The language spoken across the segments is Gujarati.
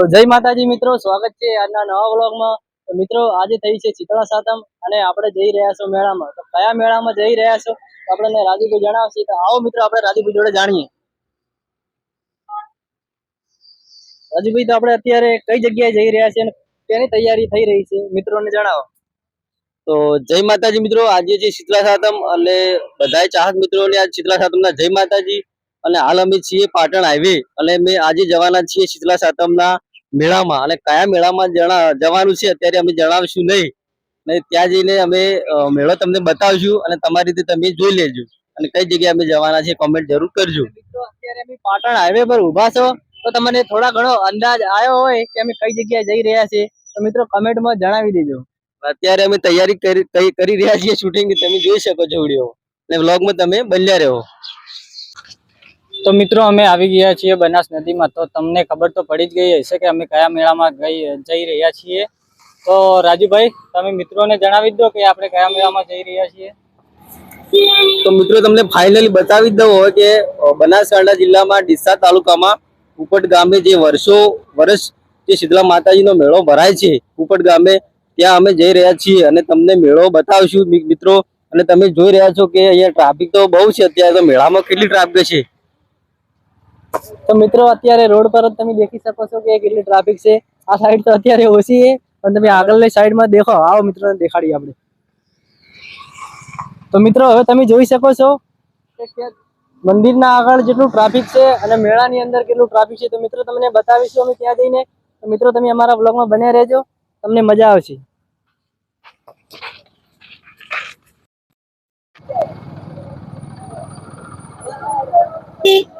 તો જય માતાજી મિત્રો, સ્વાગત છે આજના નવા વ્લોગમાં. તો મિત્રો, આજે થઈ છે ચિતળા સાતમ અને આપણે જઈ રહ્યા છો મેળામાં. તો કયા મેળામાં જઈ રહ્યા છો આપણે રાજુભાઈ જણાવશે. તો આવો મિત્રો, આપણે રાજુભાઈ જોડે જાણીએ. રાજુભાઈ, તો આપણે અત્યારે કઈ જગ્યાએ જઈ રહ્યા છે અને તેની તૈયારી થઈ રહી છે? મિત્રોને જણાવો. તો જય માતાજી મિત્રો, આજે છે શીતલા સાતમ એટલે બધા ચાહક મિત્રોને આજ સાતમ સાતમના જય માતાજી. અને હાલ અમે છીએ પાટણ હાઈવે. અને અમે આજે જવાના છીએ શીતલા સાતમના મેળામાં અને કયા મેળામાં જણા જવાનું છે અત્યારે અમે જણાવશું નહીં. ત્યાં જઈને અમે મેળો તમને બતાવશું અને તમારી રીતે તમે જોઈ લેજો. અને કઈ જગ્યાએ અમે જવાના છે કોમેન્ટ જરૂર કરજો. અત્યારે અમે પાટણ હાઈવે પર ઊભા છો તો તમને થોડા ઘણો અંદાજ આવ્યો હોય કે અમે કઈ જગ્યાએ જઈ રહ્યા છીએ તો મિત્રો કમેન્ટમાં જણાવી દેજો. અત્યારે અમે તૈયારી કરી રહ્યા છીએ શૂટિંગ તમે જોઈ શકો છો વીડિયો અને વ્લોગમાં તમે બન્યા રહો. તો મિત્રો, અમે આવી ગયા છીએ બનાસ નદીમાં. તો તમને ખબર તો પડી જ ગઈ હશે કે અમે કયા મેળામાં જઈ રહ્યા છીએ. તો રાજુભાઈ, તમે મિત્રોને જણાવી દો કે આપણે કયા મેળામાં જઈ રહ્યા છીએ. તો મિત્રો, તમને ફાઇનલી બતાવી દઉં હોય કે બનાસકાંઠા જિલ્લામાં ડીસા તાલુકામાં કુપટ ગામે જે વર્ષો, વર્ષ જે શીતલા માતાજીનો મેળો ભરાય છે, કુપટ ગામે ત્યાં અમે જઈ રહ્યા છીએ અને તમને મેળો બતાવશું. મિત્રો, અને તમે જોઈ રહ્યા છો કે અહીંયા ટ્રાફિક તો બહુ છે, અત્યારે તો મેળામાં કેટલી ટ્રાફિક છે તો મિત્રો, અત્યારે રોડ પર જ તમે દેખી શકો છો કે કેટલી ટ્રાફિક છે. આ સાઈડ તો અત્યારે ઓછી છે, પણ તમે આગળની સાઈડમાં દેખો. આવો મિત્રોને દેખાડીએ આપણે. તો મિત્રો, હવે તમે જોઈ શકો છો કે મંદિરના આગળ જેટલું ટ્રાફિક છે અને મેળાની અંદર કેટલું ટ્રાફિક છે. તો મિત્રો, તમને બતાવીશું અમે ત્યાં જઈને. તો મિત્રો, તમે અમારા બ્લોગમાં બન્યા રહેજો. તમને મજા આવશે. ક્યાં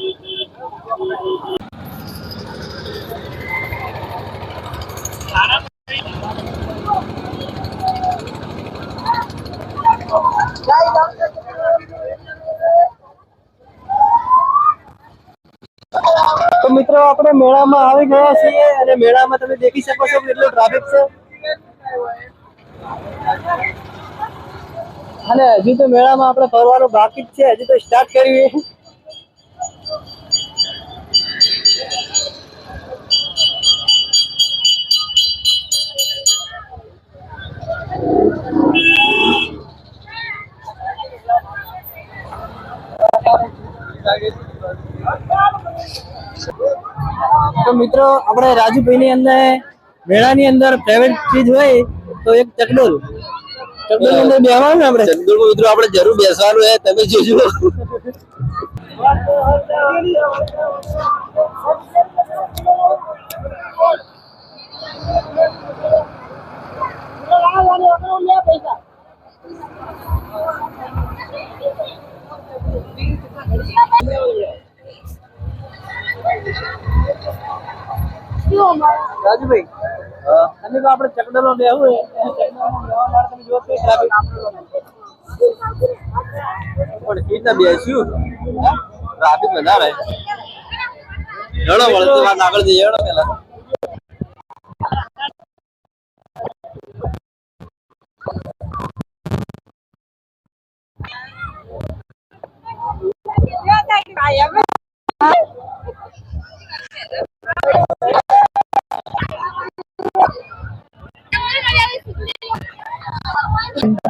તો મિત્રો, આપણે મેળામાં આવી ગયા છીએ અને મેળામાં તમે દેખી શકો છો કેટલું ટ્રાફિક છે. અને હજુ તો મેળામાં આપણે ફરવાનું બાકી જ છે. હજુ તો સ્ટાર્ટ કરીએ તો મિત્રો આપણે રાજુભાઈ ની અંદર મેળાની અંદર પ્રાઇવેટ ચીજ હોય તો એક ચકડોલ. ચકડોલની અંદર બેસવાનું ને આપણે? ચકડોલ મિત્રો આપણે જરૂર બેસવાનું હે તમે જોજો રાજુભાઈ તમે તો આપણે ચકડોલ લેવું પણ કેવી બેસ્યું? ટ્રાફિક વધારે. હેડો વળતી આગળ જઈએ. હેડો પેલા. રુદ્રભાઈ જો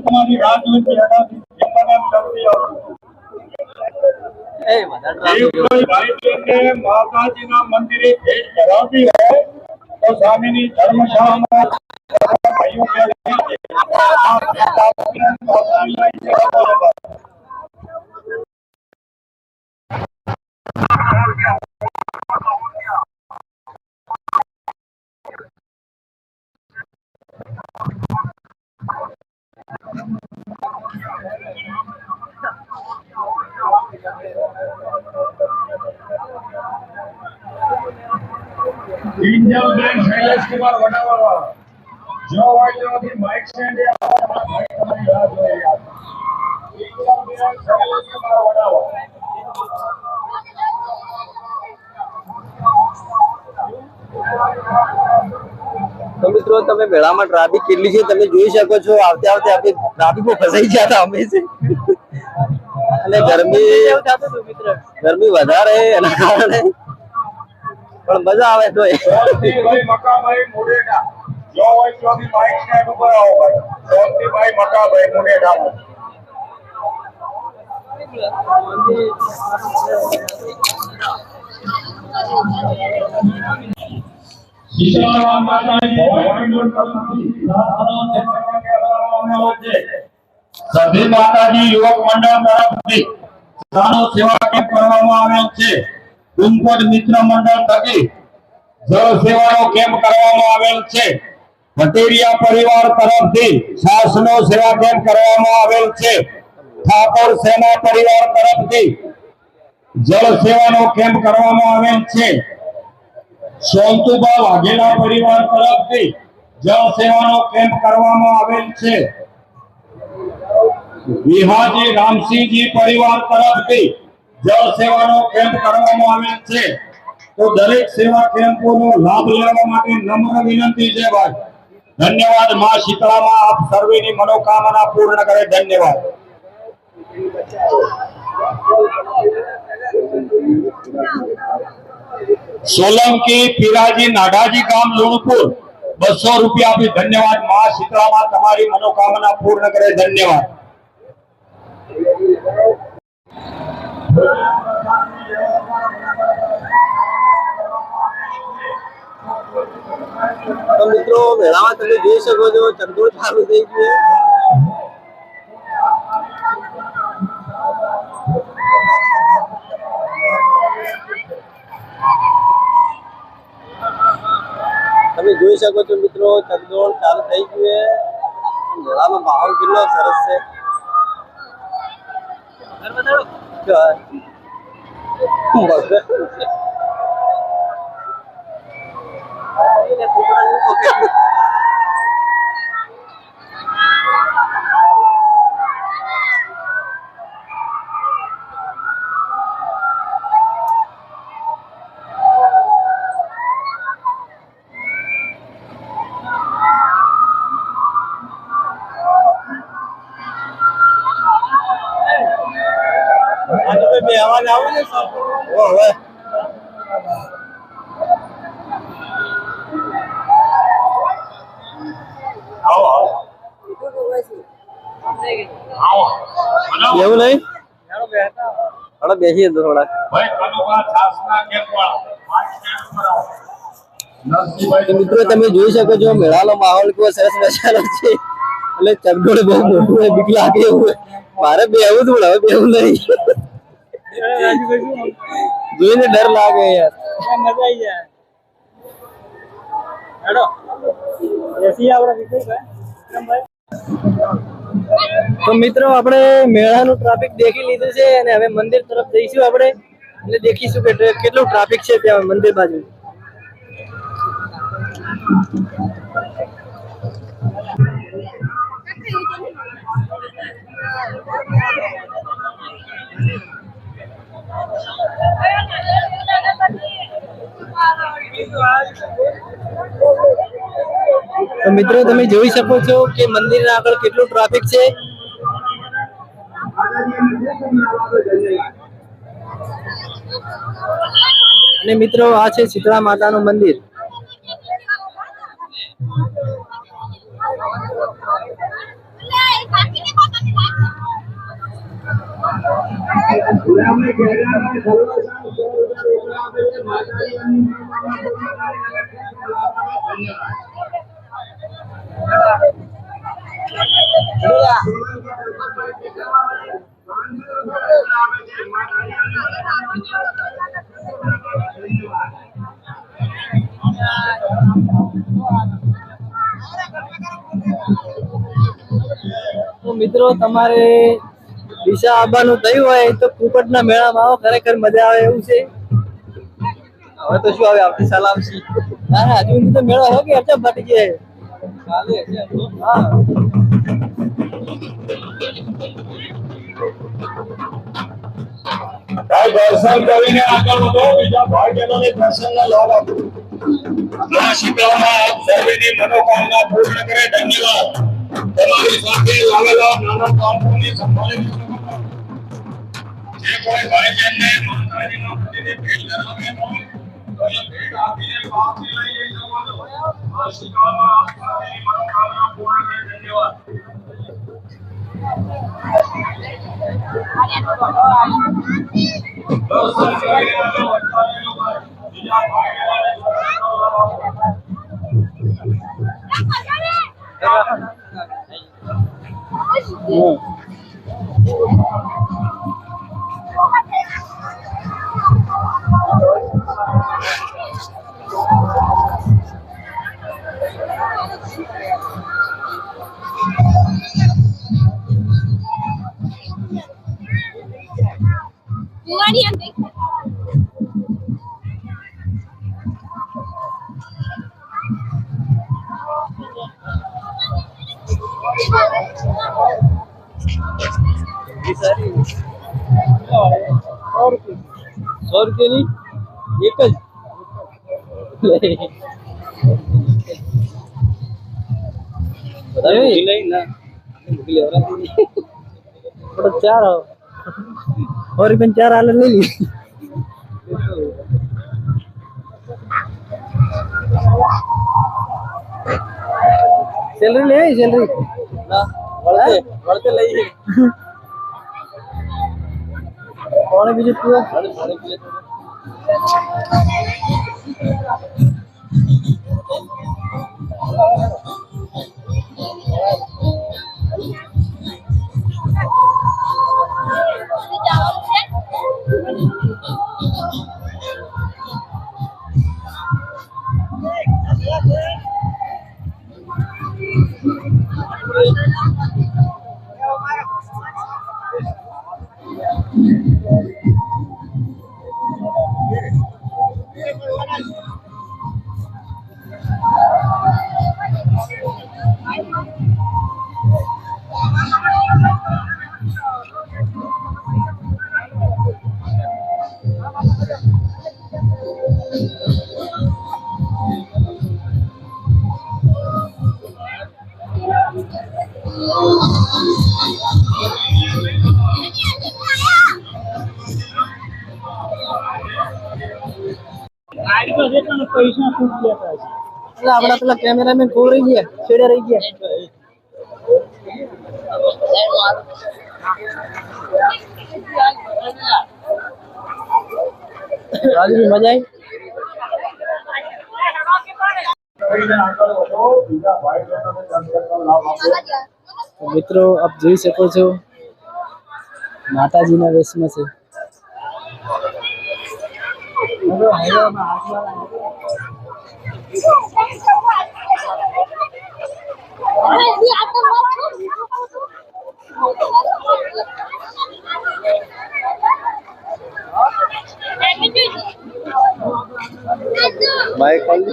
તમારી રાહ જોઈ બેઠા છે. ધરાવતી હતી એ કોઈ ભાઈ બહેનને માતાજીના મંદિરે ભેટ ધરાવતી હોય તો સ્વામીની ધર્મશાળામાં ભાઈઓ ઇન્જલબેન શૈલેષકુમાર વડાવાળા જો ત્યાંથી માઇક સ્ટેન્ડ એ આવવા માઇક તમારી રાહ જોઈ રહ્યા છે. ઇન્જલબેન શૈલેષકુમાર વડાવાળા તો મિત્રો, તમે મેળામાં ટ્રાફિક કેટલી છે તમે જોઈ શકો છો. આવતે આવતે આપણે ટ્રાફિકમાં ફસાઈ ગયા હતા અમે. અને ગરમી ગરમી વધારે એના કારણે. પણ મજા આવે તો મુડેડા ભગવાનનું તરફથી સાધનો સેવા જળ સેવાનો કેમ્પ કરવામાં આવેલ છે. ભટેરિયા પરિવાર તરફથી શાસનો સેવા કેમ્પ કરવામાં આવેલ છે. ઠાકોર સેના પરિવાર તરફથી જળ સેવાનો કેમ્પ કરવામાં આવેલ છે. સોનતુબા વાઘેલા પરિવાર તરફથી જળ સેવાનો કેમ્પ કરવામાં આવેલ છે. વિહાજી રામસિંહજી પરિવાર તરફથી જળ સેવાનો કેમ્પ કરવામાં આવેલ છે. તો દરેક સેવા કેમ્પોનો લાભ લેવા માટે નમ્ર વિનંતી છે ભાઈ. ધન્યવાદમાં શીતળામાં, આપ સર્વેની મનોકામના પૂર્ણ કરે. ધન્યવાદ. સોલંકી પીરાજી નાડાજી ગામ લુણપુર બસો રૂપિયા આપી ધન્યવાદમાં શીતળામાં તમારી મનોકામના પૂર્ણ કરે ધન્યવાદ તો મિત્રો મેળામાં તમે જોઈ શકો છો ચંદોળ ચાલુ થઈ ગયું જોઈ શકો છો મિત્રો ચંદોળ ચાલુ થઈ ગયું છે મેળાનો માહોલ કેટલો સરસ છે મગર. કેમ્પવાળા. પાંચ સ્ટેન્ડ ઉપર આવો. નરસિંહભાઈ તો મિત્રો, તમે જોઈ શકો છો, મેળાનો માહોલ કેવો સરસ મજાનો છે એટલે ચકડોળ બહુ મોટું હોય, બીક લાગે એવું હોય. મારે બેહવું હતું પણ હવે બેહવું નહીં જોઈને ડર લાગે યાર. મજા આવી જાય. હેડો. એસી આપણે વિકલ્પ તો મિત્રો આપણે મેળાનું ટ્રાફિક દેખી લીધું છે અને હવે મંદિર તરફ જઈશું આપણે. એટલે દેખીશું કે કેટલું ટ્રાફિક છે ત્યાં મંદિર બાજુ તો મિત્રો, તમે જોઈ શકો છો કે મંદિરના આગળ કેટલું ટ્રાફિક છે. અને મિત્રો, આ છે શીતળા માતાનું મંદિર. તો મિત્રો, તમારે દિશા આવવાનું થયું હોય તો કુકટના મેળામાં આવો, ખરેખર મજા આવે એવું છે. હવે તો શું આવે આવતી સાલ આવશે ના ના હજુ તો મેળો હો કે અચ્છા ફાટી જાય કાલે. હા. ભાઈ દર્શન કરીને આગળ વધો બીજા ભાઈ બહેનોને દર્શનના લાભ આપો આ શીતળામાં આપ સર્વેની મનોકામના પૂર્ણ કરે ધન્યવાદ. તમારી સાથે લાવેલા નાના બાળકોની સંભાળી જે કોઈ ભાઈ બહેનને માતાજીનો પ્રતિનિધિ ભેટ ધરાવે હોય, સો રૂપિયાની એક જ. ચાર આવો. સો રૂપિયા ચાર હાલે લઈ લી. સેલરી લે સેલરી? ના વળતે વળતે অনেক কিছু পুরো অনেক એટલે આપડા પેલા કેમેરામેન ખોર રહી ગયા છેડે રહી ગયા રાજુ મજા આવી કરીને આગળ વધો બીજા ભાઈ બહેનોને દર્શનનો લાભ આપો તો મિત્રો આપ જોઈ શકો છો, માતાજીના વેશમાં છે.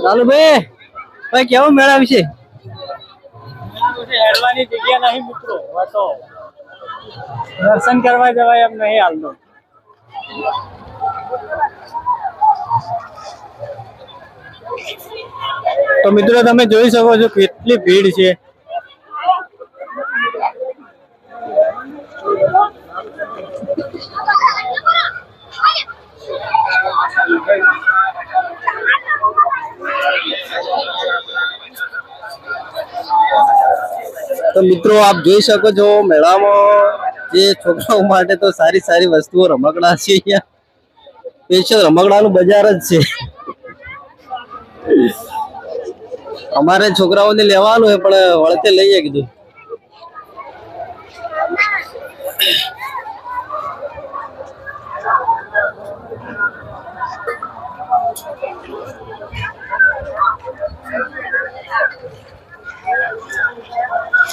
ચાલો ભાઈ ભાઈ કેવો મેળા વિશે? હેડવાની જગ્યા નહીં મિત્રો દર્શન કરવા જવાય એમ નહીં હાલનો તો મિત્રો તમે જોઈ શકો છો કેટલી ભીડ છે. મિત્રો, આપ જોઈ શકો છો, મેળામાં જે છોકરાઓ માટે તો સારી સારી વસ્તુઓ રમકડા છે અહીંયા. સ્પેશિયલ રમકડાનું બજાર જ છે. અમારે છોકરાઓને લેવાનું હોય, પણ વળતે લઈએ કીધું.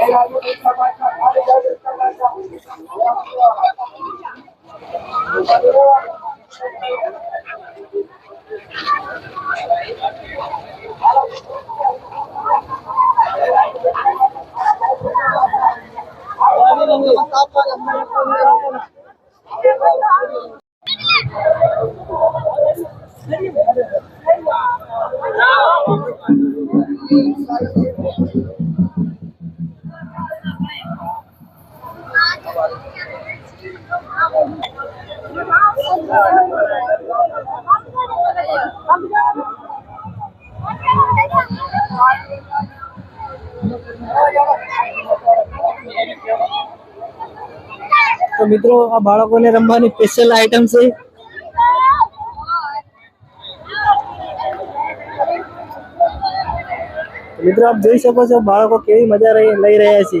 Thank you. તો મિત્રો આ બાળકોને રમવાની સ્પેશિયલ આઈટમ છે મિત્રો આપ જોઈ શકો છો, બાળકો કેવી મજા રહી- લઈ રહ્યા છે.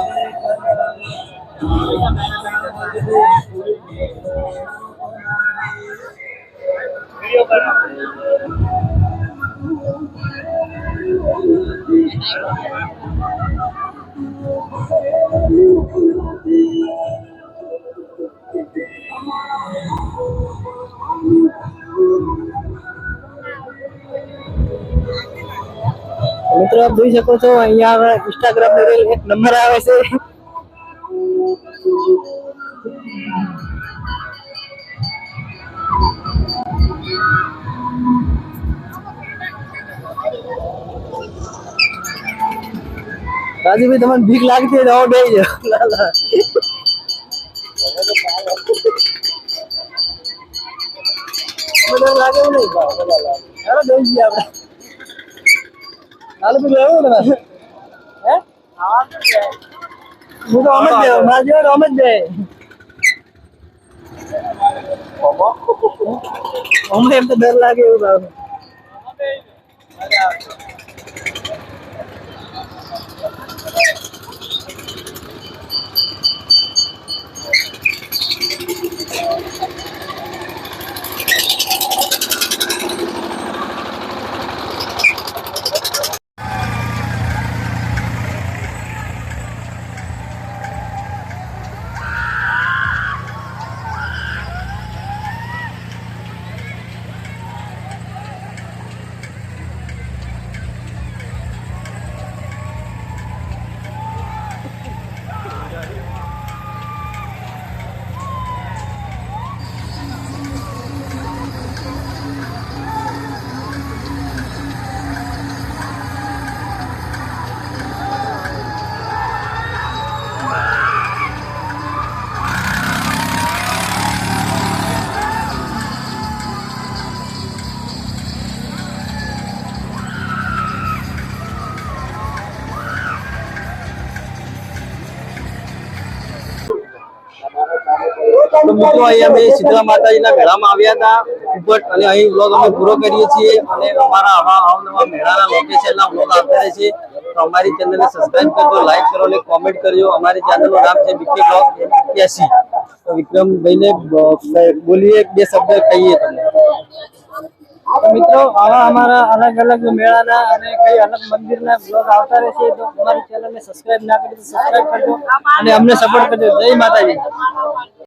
આપ જોઈ શકો છો અહીંયા હવે ઇન્સ્ટાગ્રામની રીલ એક નંબર આવે છે. રાજુભાઈ તમને ભીખ લાગતી હોય તો આવો બેસી જાઓ. લા, લા. તમને લાગે એવું નહીં ચાલો બધું એવું ને તો આમ જ બે મારા જેવો તો આમ જ બે અમને તો ડર લાગે એવું ભાવ મિત્રો અહીં અમે શીતળા માતાજીના મેળામાં આવ્યા હતા. ઉપર અને અહીં બ્લોગ અમે પૂરો કરીએ છીએ અને અમારા આવા અવનવા મેળાના લોકેશનના બ્લોગ આવતા રહે છે. તો અમારી ચેનલને સબસ્ક્રાઇબ કરજો લાઈક કરો અને કોમેન્ટ કરજો. અમારી ચેનલનું નામ છે બીકે બ્લોગ એક્યાસી. તો વિક્રમભાઈને બોલીએ બે શબ્દ કહીએ તમને. મિત્રો, આવા અમારા અલગ અલગ મેળાના અને કઈ અલગ મંદિરના બ્લોગ આવતા રહેશે તો અમારી ચેનલને સબસ્ક્રાઇબ ના કરી તો કરજો અને અમને સપોર્ટ કરજો. જય માતાજી.